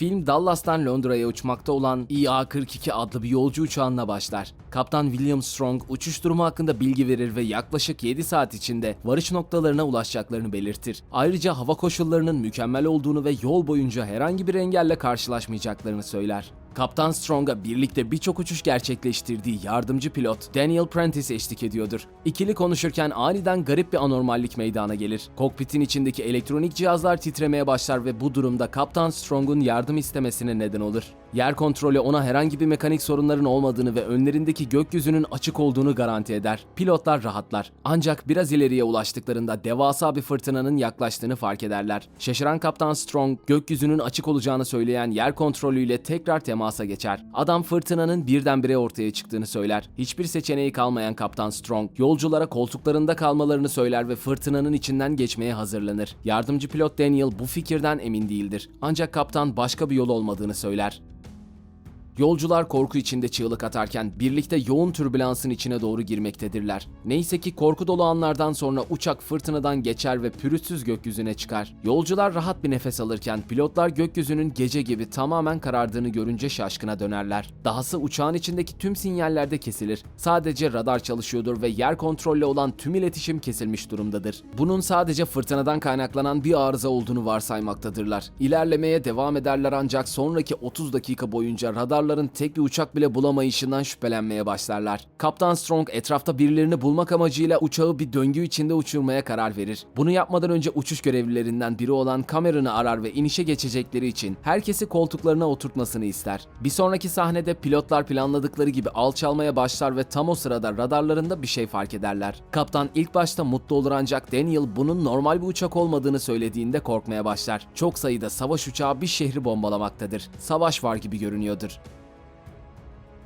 Film Dallas'tan Londra'ya uçmakta olan IA-42 adlı bir yolcu uçağına başlar. Kaptan William Strong uçuş durumu hakkında bilgi verir ve yaklaşık 7 saat içinde varış noktalarına ulaşacaklarını belirtir. Ayrıca hava koşullarının mükemmel olduğunu ve yol boyunca herhangi bir engelle karşılaşmayacaklarını söyler. Kaptan Strong'a birlikte birçok uçuş gerçekleştirdiği yardımcı pilot Daniel Prentice eşlik ediyordur. İkili konuşurken aniden garip bir anormallik meydana gelir. Kokpitin içindeki elektronik cihazlar titremeye başlar ve bu durumda Kaptan Strong'un yardım istemesine neden olur. Yer kontrolü ona herhangi bir mekanik sorunların olmadığını ve önlerindeki gökyüzünün açık olduğunu garanti eder. Pilotlar rahatlar. Ancak biraz ileriye ulaştıklarında devasa bir fırtınanın yaklaştığını fark ederler. Şaşıran Kaptan Strong, gökyüzünün açık olacağını söyleyen yer kontrolüyle tekrar temasa geçer. Adam fırtınanın birdenbire ortaya çıktığını söyler. Hiçbir seçeneği kalmayan Kaptan Strong, yolculara koltuklarında kalmalarını söyler ve fırtınanın içinden geçmeye hazırlanır. Yardımcı pilot Daniel bu fikirden emin değildir. Ancak kaptan başka bir yol olmadığını söyler. Yolcular korku içinde çığlık atarken birlikte yoğun türbülansın içine doğru girmektedirler. Neyse ki korku dolu anlardan sonra uçak fırtınadan geçer ve pürüzsüz gökyüzüne çıkar. Yolcular rahat bir nefes alırken pilotlar gökyüzünün gece gibi tamamen karardığını görünce şaşkına dönerler. Dahası uçağın içindeki tüm sinyaller de kesilir. Sadece radar çalışıyordur ve yer kontrollü olan tüm iletişim kesilmiş durumdadır. Bunun sadece fırtınadan kaynaklanan bir arıza olduğunu varsaymaktadırlar. İlerlemeye devam ederler ancak sonraki 30 dakika boyunca radarların tek bir uçak bile bulamayışından şüphelenmeye başlarlar. Kaptan Strong etrafta birilerini bulmak amacıyla uçağı bir döngü içinde uçurmaya karar verir. Bunu yapmadan önce uçuş görevlilerinden biri olan Cameron'ı arar ve inişe geçecekleri için herkesi koltuklarına oturtmasını ister. Bir sonraki sahnede pilotlar planladıkları gibi alçalmaya başlar ve tam o sırada radarlarında bir şey fark ederler. Kaptan ilk başta mutlu olur ancak Daniel bunun normal bir uçak olmadığını söylediğinde korkmaya başlar. Çok sayıda savaş uçağı bir şehri bombalamaktadır. Savaş var gibi görünüyordur.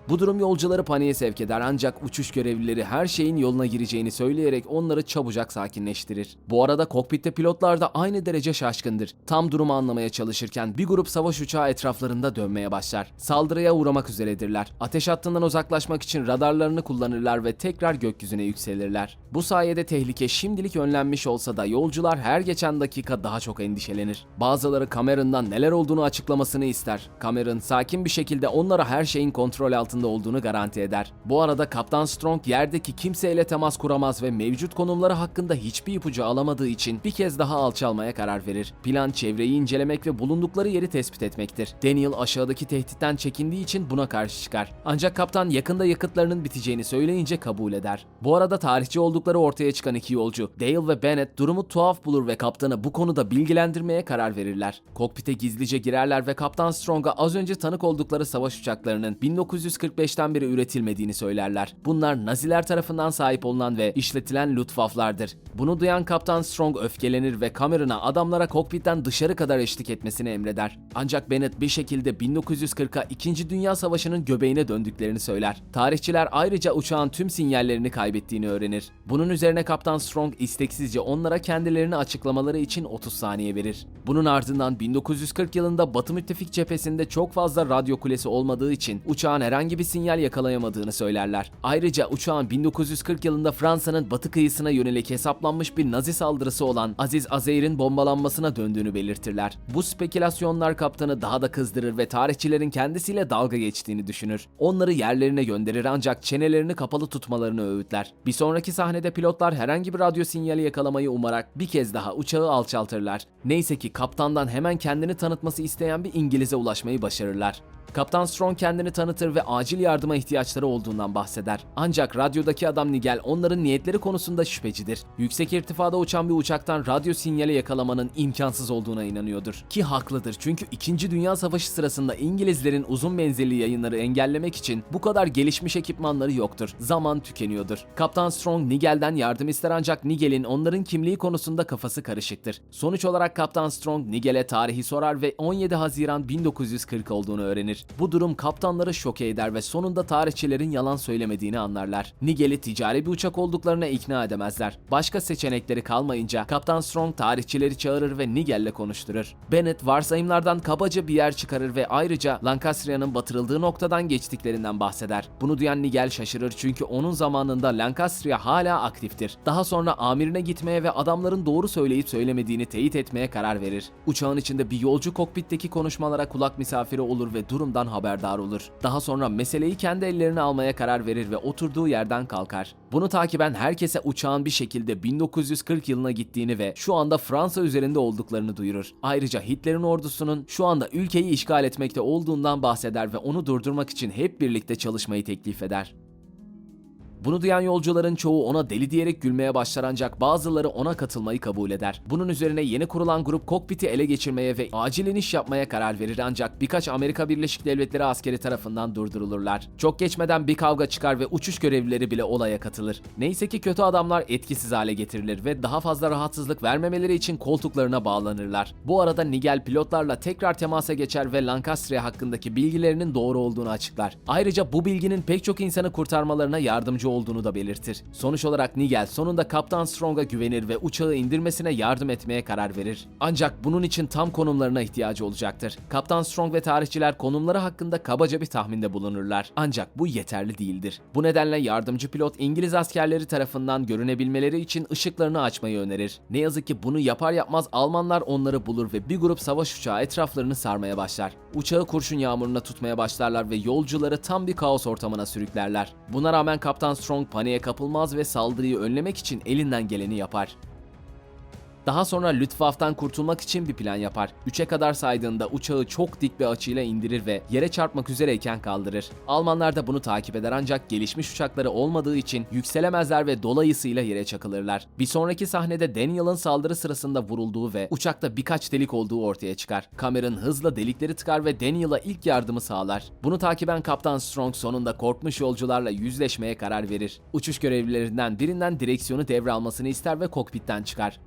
Bu durum yolcuları paniğe sevk eder ancak uçuş görevlileri her şeyin yoluna gireceğini söyleyerek onları çabucak sakinleştirir. Bu arada kokpitte pilotlar da aynı derece şaşkındır. Tam durumu anlamaya çalışırken bir grup savaş uçağı etraflarında dönmeye başlar. Saldırıya uğramak üzeredirler. Ateş hattından uzaklaşmak için radarlarını kullanırlar ve tekrar gökyüzüne yükselirler. Bu sayede tehlike şimdilik önlenmiş olsa da yolcular her geçen dakika daha çok endişelenir. Bazıları Cameron'dan neler olduğunu açıklamasını ister. Cameron sakin bir şekilde onlara her şeyin kontrol altında olduğunu garanti eder. Bu arada Kaptan Strong yerdeki kimseyle temas kuramaz ve mevcut konumları hakkında hiçbir ipucu alamadığı için bir kez daha alçalmaya karar verir. Plan çevreyi incelemek ve bulundukları yeri tespit etmektir. Daniel aşağıdaki tehditten çekindiği için buna karşı çıkar. Ancak kaptan yakında yakıtlarının biteceğini söyleyince kabul eder. Bu arada tarihçi oldukları ortaya çıkan iki yolcu, Dale ve Bennett durumu tuhaf bulur ve kaptanı bu konuda bilgilendirmeye karar verirler. Kokpite gizlice girerler ve Kaptan Strong'a az önce tanık oldukları savaş uçaklarının 1945'ten beri üretilmediğini söylerler. Bunlar Naziler tarafından sahip olunan ve işletilen Luftwaffe'lardır. Bunu duyan Kaptan Strong öfkelenir ve Cameron'a adamlara kokpitten dışarı kadar eşlik etmesini emreder. Ancak Bennett bir şekilde 1940'a 2. Dünya Savaşı'nın göbeğine döndüklerini söyler. Tarihçiler ayrıca uçağın tüm sinyallerini kaybettiğini öğrenir. Bunun üzerine Kaptan Strong isteksizce onlara kendilerini açıklamaları için 30 saniye verir. Bunun ardından 1940 yılında Batı müttefik cephesinde çok fazla radyo kulesi olmadığı için uçağın herhangi bir sinyal yakalayamadığını söylerler. Ayrıca uçağın 1940 yılında Fransa'nın batı kıyısına yönelik hesaplanmış bir Nazi saldırısı olan Aziz Azeyir'in bombalanmasına döndüğünü belirtirler. Bu spekülasyonlar kaptanı daha da kızdırır ve tarihçilerin kendisiyle dalga geçtiğini düşünür. Onları yerlerine gönderir ancak çenelerini kapalı tutmalarını öğütler. Bir sonraki sahnede pilotlar herhangi bir radyo sinyali yakalamayı umarak bir kez daha uçağı alçaltırlar. Neyse ki kaptandan hemen kendini tanıtması isteyen bir İngiliz'e ulaşmayı başarırlar. Kaptan Strong kendini tanıtır ve acil yardıma ihtiyaçları olduğundan bahseder. Ancak radyodaki adam Nigel onların niyetleri konusunda şüphecidir. Yüksek irtifada uçan bir uçaktan radyo sinyali yakalamanın imkansız olduğuna inanıyordur. Ki haklıdır çünkü 2. Dünya Savaşı sırasında İngilizlerin uzun menzilli yayınları engellemek için bu kadar gelişmiş ekipmanları yoktur. Zaman tükeniyordur. Kaptan Strong Nigel'den yardım ister ancak Nigel'in onların kimliği konusunda kafası karışıktır. Sonuç olarak Kaptan Strong Nigel'e tarihi sorar ve 17 Haziran 1940 olduğunu öğrenir. Öğrenir. Bu durum kaptanları şoke eder ve sonunda tarihçilerin yalan söylemediğini anlarlar. Nigel'i ticari bir uçak olduklarına ikna edemezler. Başka seçenekleri kalmayınca Kaptan Strong tarihçileri çağırır ve Nigel'le konuşturur. Bennett varsayımlardan kabaca bir yer çıkarır ve ayrıca Lancastria'nın batırıldığı noktadan geçtiklerinden bahseder. Bunu duyan Nigel şaşırır çünkü onun zamanında Lancastria hala aktiftir. Daha sonra amirine gitmeye ve adamların doğru söyleyip söylemediğini teyit etmeye karar verir. Uçağın içinde bir yolcu kokpitteki konuşmalara kulak misafiri olur ve durumdan haberdar olur. Daha sonra meseleyi kendi ellerine almaya karar verir ve oturduğu yerden kalkar. Bunu takiben herkese uçağın bir şekilde 1940 yılına gittiğini ve şu anda Fransa üzerinde olduklarını duyurur. Ayrıca Hitler'in ordusunun şu anda ülkeyi işgal etmekte olduğundan bahseder ve onu durdurmak için hep birlikte çalışmayı teklif eder. Bunu duyan yolcuların çoğu ona deli diyerek gülmeye başlar ancak bazıları ona katılmayı kabul eder. Bunun üzerine yeni kurulan grup kokpiti ele geçirmeye ve acil iniş yapmaya karar verir ancak birkaç Amerika Birleşik Devletleri askeri tarafından durdurulurlar. Çok geçmeden bir kavga çıkar ve uçuş görevlileri bile olaya katılır. Neyse ki kötü adamlar etkisiz hale getirilir ve daha fazla rahatsızlık vermemeleri için koltuklarına bağlanırlar. Bu arada Nigel pilotlarla tekrar temasa geçer ve Lancastria hakkındaki bilgilerinin doğru olduğunu açıklar. Ayrıca bu bilginin pek çok insanı kurtarmalarına yardımcı olduğunu da belirtir. Sonuç olarak Nigel sonunda Kaptan Strong'a güvenir ve uçağı indirmesine yardım etmeye karar verir. Ancak bunun için tam konumlarına ihtiyacı olacaktır. Kaptan Strong ve tarihçiler konumları hakkında kabaca bir tahminde bulunurlar. Ancak bu yeterli değildir. Bu nedenle yardımcı pilot İngiliz askerleri tarafından görünebilmeleri için ışıklarını açmayı önerir. Ne yazık ki bunu yapar yapmaz Almanlar onları bulur ve bir grup savaş uçağı etraflarını sarmaya başlar. Uçağı kurşun yağmuruna tutmaya başlarlar ve yolcuları tam bir kaos ortamına sürüklerler. Buna rağmen Kaptan Strong paniğe kapılmaz ve saldırıyı önlemek için elinden geleni yapar. Daha sonra Luftwaffe'tan kurtulmak için bir plan yapar. 3'e kadar saydığında uçağı çok dik bir açıyla indirir ve yere çarpmak üzereyken kaldırır. Almanlar da bunu takip eder ancak gelişmiş uçakları olmadığı için yükselemezler ve dolayısıyla yere çakılırlar. Bir sonraki sahnede Daniel'ın saldırı sırasında vurulduğu ve uçakta birkaç delik olduğu ortaya çıkar. Cameron hızla delikleri tıkar ve Daniel'a ilk yardımı sağlar. Bunu takiben Kaptan Strong sonunda korkmuş yolcularla yüzleşmeye karar verir. Uçuş görevlilerinden birinden direksiyonu devralmasını ister ve kokpitten çıkar.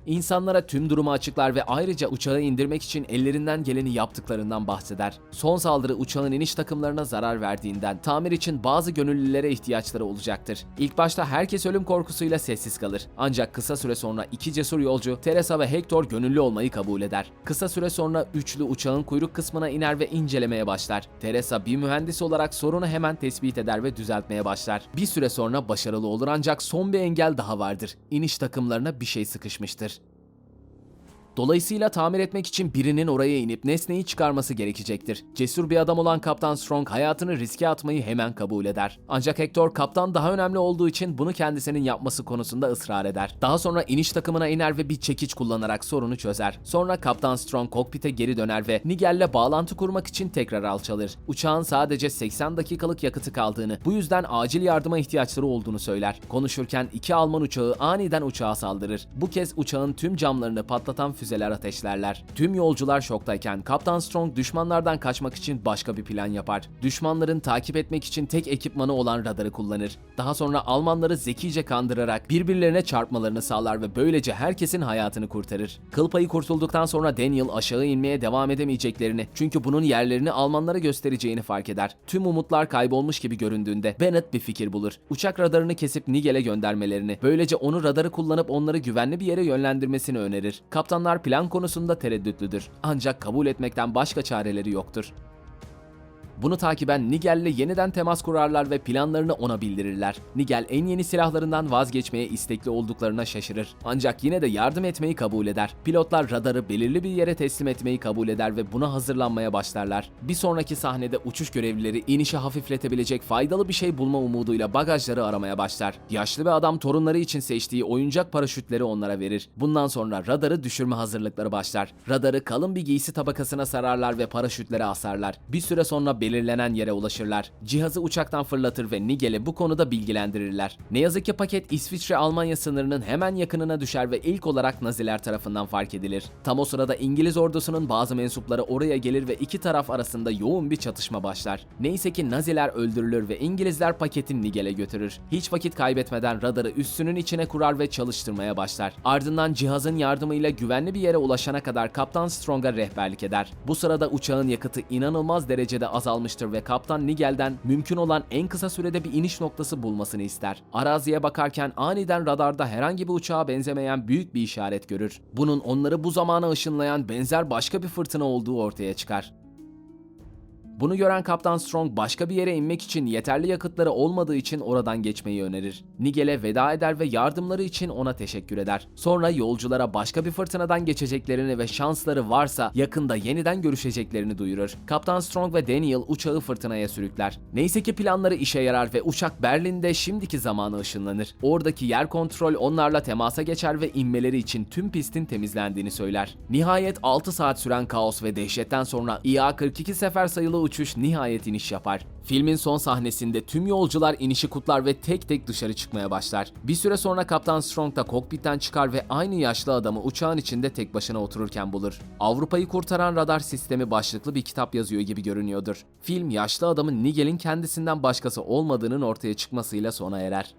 İnsanlara tüm durumu açıklar ve ayrıca uçağı indirmek için ellerinden geleni yaptıklarından bahseder. Son saldırı uçağın iniş takımlarına zarar verdiğinden tamir için bazı gönüllülere ihtiyaçları olacaktır. İlk başta herkes ölüm korkusuyla sessiz kalır. Ancak kısa süre sonra iki cesur yolcu Teresa ve Hector gönüllü olmayı kabul eder. Kısa süre sonra üçlü uçağın kuyruk kısmına iner ve incelemeye başlar. Teresa bir mühendis olarak sorunu hemen tespit eder ve düzeltmeye başlar. Bir süre sonra başarılı olur ancak son bir engel daha vardır. İniş takımlarına bir şey sıkışmıştır. Dolayısıyla tamir etmek için birinin oraya inip nesneyi çıkarması gerekecektir. Cesur bir adam olan Kaptan Strong hayatını riske atmayı hemen kabul eder. Ancak Hector kaptan daha önemli olduğu için bunu kendisinin yapması konusunda ısrar eder. Daha sonra iniş takımına iner ve bir çekiç kullanarak sorunu çözer. Sonra Kaptan Strong kokpite geri döner ve Nigel'le bağlantı kurmak için tekrar alçalır. Uçağın sadece 80 dakikalık yakıtı kaldığını, bu yüzden acil yardıma ihtiyaçları olduğunu söyler. Konuşurken iki Alman uçağı aniden uçağa saldırır. Bu kez uçağın tüm camlarını patlatan füzeler ateşlerler. Tüm yolcular şoktayken Kaptan Strong düşmanlardan kaçmak için başka bir plan yapar. Düşmanların takip etmek için tek ekipmanı olan radarı kullanır. Daha sonra Almanları zekice kandırarak birbirlerine çarpmalarını sağlar ve böylece herkesin hayatını kurtarır. Kıl payı kurtulduktan sonra Daniel aşağı inmeye devam edemeyeceklerini çünkü bunun yerlerini Almanlara göstereceğini fark eder. Tüm umutlar kaybolmuş gibi göründüğünde Bennett bir fikir bulur. Uçak radarını kesip Nigel'e göndermelerini, böylece onu radarı kullanıp onları güvenli bir yere yönlendirmesini önerir. Kaptanlar plan konusunda tereddütlüdür. Ancak kabul etmekten başka çareleri yoktur. Bunu takiben Nigel'le yeniden temas kurarlar ve planlarını ona bildirirler. Nigel en yeni silahlarından vazgeçmeye istekli olduklarına şaşırır. Ancak yine de yardım etmeyi kabul eder. Pilotlar radarı belirli bir yere teslim etmeyi kabul eder ve buna hazırlanmaya başlarlar. Bir sonraki sahnede uçuş görevlileri inişi hafifletebilecek faydalı bir şey bulma umuduyla bagajları aramaya başlar. Yaşlı bir adam torunları için seçtiği oyuncak paraşütleri onlara verir. Bundan sonra radarı düşürme hazırlıkları başlar. Radarı kalın bir giysi tabakasına sararlar ve paraşütlere asarlar. Bir süre sonra belirlenen yere ulaşırlar. Cihazı uçaktan fırlatır ve Nigel'i bu konuda bilgilendirirler. Ne yazık ki paket İsviçre-Almanya sınırının hemen yakınına düşer ve ilk olarak Naziler tarafından fark edilir. Tam o sırada İngiliz ordusunun bazı mensupları oraya gelir ve iki taraf arasında yoğun bir çatışma başlar. Neyse ki Naziler öldürülür ve İngilizler paketi Nigel'e götürür. Hiç vakit kaybetmeden radarı üssünün içine kurar ve çalıştırmaya başlar. Ardından cihazın yardımıyla güvenli bir yere ulaşana kadar Kaptan Strong'a rehberlik eder. Bu sırada uçağın yakıtı inanılmaz derecede azalmış almıştır ve Kaptan Nigel'den mümkün olan en kısa sürede bir iniş noktası bulmasını ister. Araziye bakarken aniden radarda herhangi bir uçağa benzemeyen büyük bir işaret görür. Bunun onları bu zamana ışınlayan benzer başka bir fırtına olduğu ortaya çıkar. Bunu gören Kaptan Strong başka bir yere inmek için yeterli yakıtları olmadığı için oradan geçmeyi önerir. Nigel'e veda eder ve yardımları için ona teşekkür eder. Sonra yolculara başka bir fırtınadan geçeceklerini ve şansları varsa yakında yeniden görüşeceklerini duyurur. Kaptan Strong ve Daniel uçağı fırtınaya sürükler. Neyse ki planları işe yarar ve uçak Berlin'de şimdiki zamanı ışınlanır. Oradaki yer kontrol onlarla temasa geçer ve inmeleri için tüm pistin temizlendiğini söyler. Nihayet 6 saat süren kaos ve dehşetten sonra IA-42 sefer sayılı uçuş nihayet iniş yapar. Filmin son sahnesinde tüm yolcular inişi kutlar ve tek tek dışarı çıkmaya başlar. Bir süre sonra Kaptan Strong da kokpitten çıkar ve aynı yaşlı adamı uçağın içinde tek başına otururken bulur. Avrupa'yı kurtaran radar sistemi başlıklı bir kitap yazıyor gibi görünüyordur. Film yaşlı adamın Nigel'in kendisinden başkası olmadığının ortaya çıkmasıyla sona erer.